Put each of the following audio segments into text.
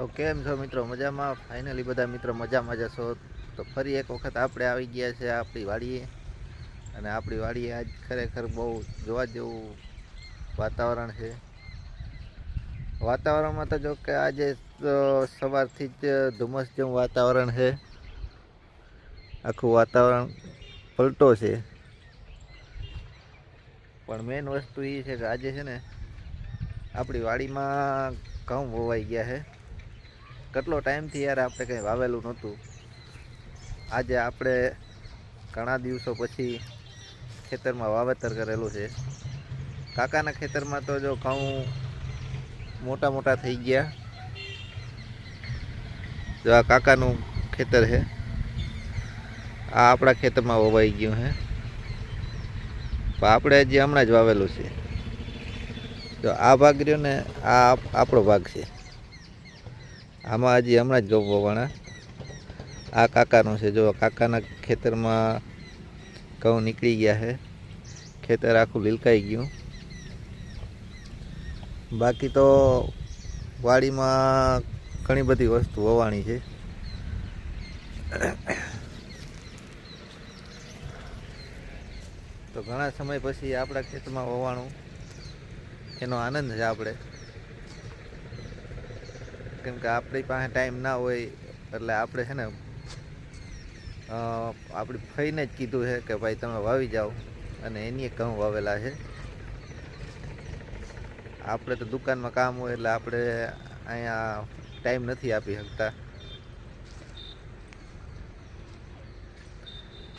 તો કેમ છો મિત્રો? મજામાં? ફાઇનલી બધા મિત્રો મજામાં જશો તો ફરી એક વખત આપણે આવી ગયા છે આપણી વાડીએ. અને આપણી વાડીએ આજ ખરેખર બહુ જોવા જેવું વાતાવરણ છે. વાતાવરણમાં તો જો કે આજે સવારથી જ ધુમ્મસ જેવું વાતાવરણ છે. આખું વાતાવરણ પલટો છે. પણ મેઇન વસ્તુ એ છે કે આજે છે ને, આપણી વાડીમાં ઘઉં વવાઈ ગયા છે. કેટલો ટાઈમથી યાર આપણે કંઈ વાવેલું નહોતું. આજે આપણે ઘણા દિવસો પછી ખેતરમાં વાવેતર કરેલું છે. કાકાના ખેતરમાં તો જો ઘઉં મોટા મોટા થઈ ગયા. જો આ કાકાનું ખેતર છે. આ આપણા ખેતરમાં વવાઈ ગયું છે. પણ આપણે જે હમણાં જ વાવેલું છે. જો આ ભાગ રહ્યો ને આ આપણો ભાગ છે. આમાં હજી હમણાં જ ઘઉં વવાણા આ કાકાનું છે, જો કાકાના ખેતરમાં ઘઉં નીકળી ગયા છે. ખેતર આખું લીલકાઈ ગયું. બાકી તો વાડીમાં ઘણી બધી વસ્તુ વવાણી છે. તો ઘણા સમય પછી આપણા ખેતરમાં વવાણું એનો આનંદ છે આપણે. કેમ કે આપણી પાસે ટાઈમ ના હોય એટલે આપણે છે ને આપણી ફઈને જ કીધું છે કે ભાઈ તમે વાવી જાઓ અને એની ઘઉં વાવેલા છે. આપણે તો દુકાનમાં કામ હોય એટલે આપણે અહીંયા ટાઈમ નથી આપી શકતા.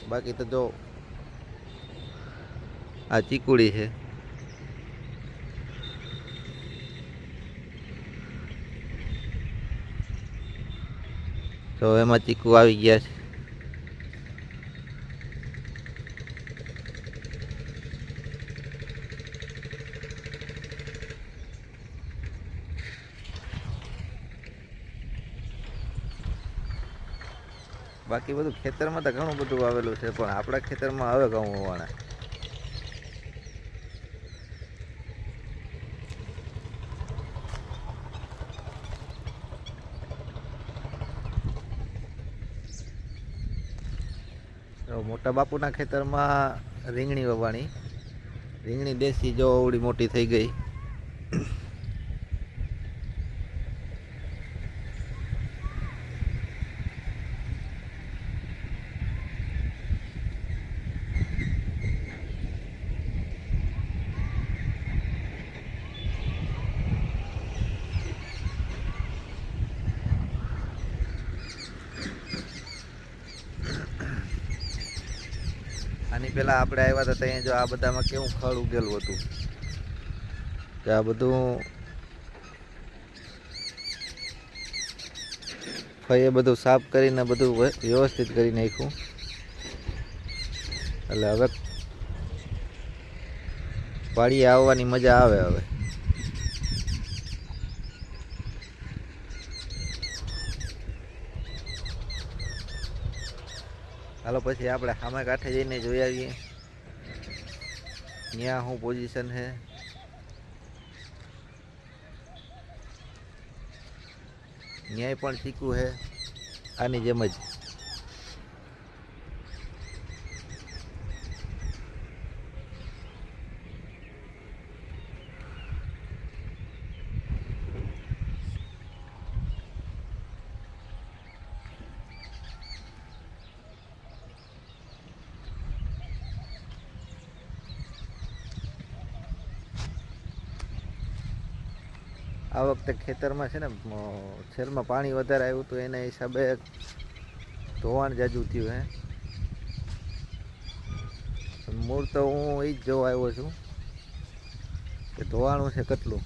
બાકી તો જો, આ ચીકુડી છે. તો એમાં ચીકુ આવી ગયા છે. બાકી બધું ખેતરમાં તો ઘણું બધું આવેલું છે, પણ આપણા ખેતરમાં હવે ઘઉં હોવાના તો મોટા બાપુના ખેતરમાં રીંગણી વવાણી. રીંગણી દેશી જો ઓવડી મોટી થઈ ગઈ. આની પહેલાં આપણે આવ્યા હતા ત્યાં જો આ બધામાં કેવું ખળ ઉગેલું હતું. કે આ બધું ફઈએ બધું સાફ કરીને બધું વ્યવસ્થિત કરી નાખ્યું. એટલે હવે વાડીએ આવવાની મજા આવે હવે. હાલો, પછી આપણે સામે કાંઠે જઈને જોઈ આવીએ. ત્યાં શું પોઝિશન છે? ન્યાય પણ શીખવું છે. આની જેમ જ. આ વખતે ખેતરમાં છે ને મ, પાણી વધારે આવ્યું હતું એના હિસાબે ધોવાણ જાજુ થયું હે. મૂળ તો હું એ જ જોવા આવ્યો છું કે ધોવાણું છે કેટલું.